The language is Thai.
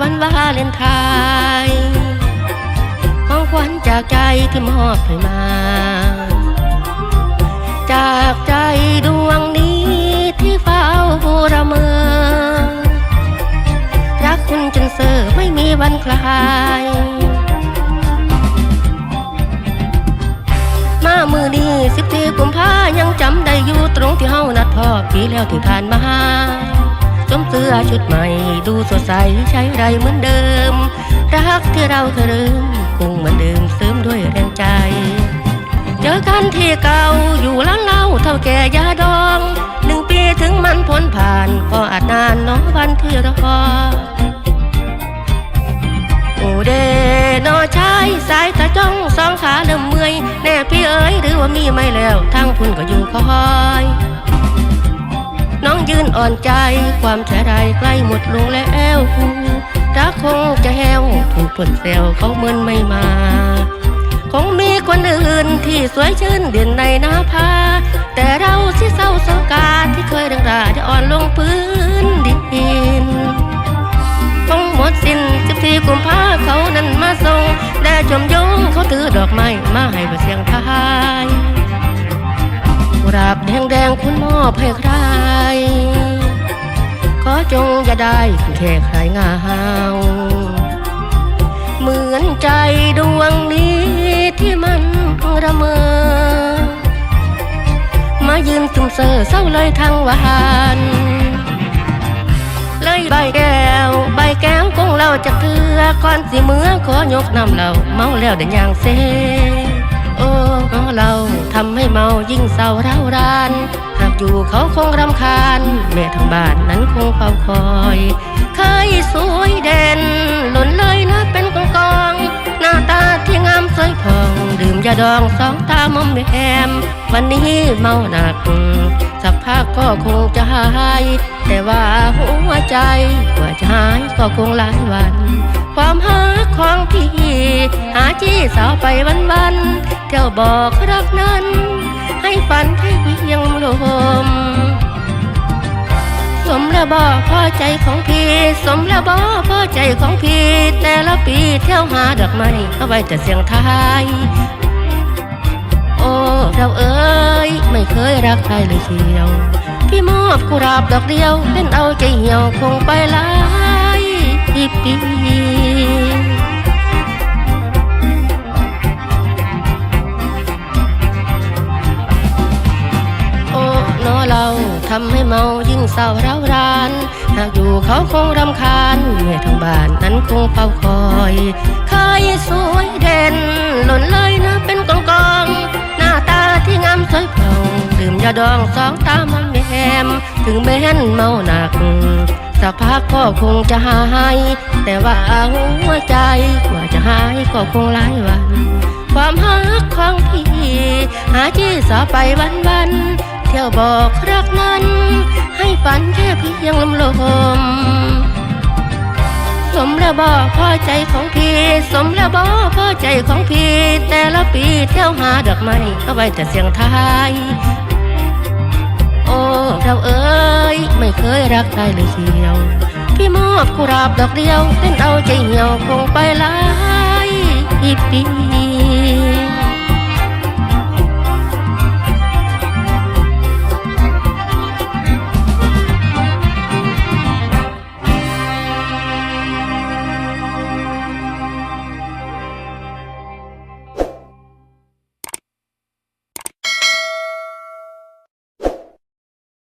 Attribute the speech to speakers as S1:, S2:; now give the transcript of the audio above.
S1: วันวาเลนไทน์ของขวัญจากใจที่มอบให้มา จากใจดวงนี้ที่เฝ้าบูรเมอรักคุณจนเซอร์ไม่มีวันคลายมามือดีสิบสี่กุมภายังจำได้อยู่ตรงที่เฮานัดพ่อปีแล้วที่ผ่านมา มเสื้อชุดใหม่ ดูสดใสใช้ไรเหมือนเดิม รักที่เราเคยลืมคงเหมือนเดิมเสริมด้วยแรงใจ เจอกันที่เก่าอยู่ร้านเล้าเท่าแก่ยาดองหนึ่งปีถึงมันพ้นผ่าน ก็อาจนานน้องวันที่รอโอเดนอชายสายตาจ้องสองขาเริ่มเมื่อย แน่พี่เอ๋ยหรือว่ามีไม่แล้วทางพุ่นก็อยู่คอย ยืนอ่อนใจ ความเสียดายใกล้หมดลงแล้วรักคงจะแห้วถูกเปิดเซลเขาเหมือนไม่มา คงมีคนอื่นที่สวยชื่นเด่นในหน้าผาแต่เราที่เศร้าโศกาที่เคยดังดาจะอ่อนลงพื้นดินคงหมดสิ้นสิบสี่กุมภาเขานั้นมาส่งแด่ชมยงเขาถือดอกไม้มาให้เสียงทาย ราบแดงแดงคุณมอบให้ใคร ขอจงอย่าได้แค่ใครงาวเหมือนใจดวงนี้ที่มันระเมอ มายืนซุ่มเซอเศร้าเลยทั้งวันเลยใบแก้ว ใบแก้วคงเราจะเถือก่อนสิเมื่อขอยกน้ำเราเมาแล้วเดินยางเซ ทำให้เมายิ่งเศร้าร้าวราน หากอยู่เขาคงรำคาญ แม่ทางบ้านนั้นคงเฝ้าคอยเคยสวยเด่นหล่นเลยนะเป็นกองกอง หน้าตาที่งามสวยผ่อง ดื่มยาดองสองตามอมแหมวันนี้เมาหนัก สักพักก็คงจะหาย แต่ว่าหัวใจกว่าจะหายก็คงหลายวัน ความหาของพี่ หาจี้สาวไปวันวันเที่ยวบอกรักนั้น ให้ฝันแค่เพียงลมสมแล้วบ่พอใจของพี่สมแล้วบ่พอใจของพี่แต่ละปีเที่ยวหาดอกไม้เอาไว้แต่เสียงทายโอ้เราเอ้ยไม่เคยรักใครเลยเชียว พี่มอบกุหลาบดอกเดียวเล่นเอาใจเหี่ยวคงไปหลายปีำให้เมายิ่งเศร้าร้าวราน หากอยู่เขาคงรำคาญเมื่อทางบ้านนั้นคงเฝ้าคอยเคยสวยเด่น หล่นเลยนะเป็นกองกองหน้าตาที่งามสวยผ่องดื่มยาดองสองตามันแหมถึงแม้นเมาหนักสักพักก็คงจะหาย แต่ว่าหัวใจกว่าจะหายก็คงหลายวัน ความหักของพี่ หาที่สาไปวันวัน ที่ยวบอกรักนั้น ให้ฝันแค่เพียงลมลมสมแล้วบ่พอใจของพี่สมแล้วบ่พอใจของพี่ แต่ละปีเที่ยวหาดอกไม้เอาไว้แต่เสียงทายโอ้เราเอ้ยไม่เคยรักใครเลยเชียว พี่มอบกุหลาบดอกเดียวเล่นเอาใจเหี่ยวคงไปหลายปี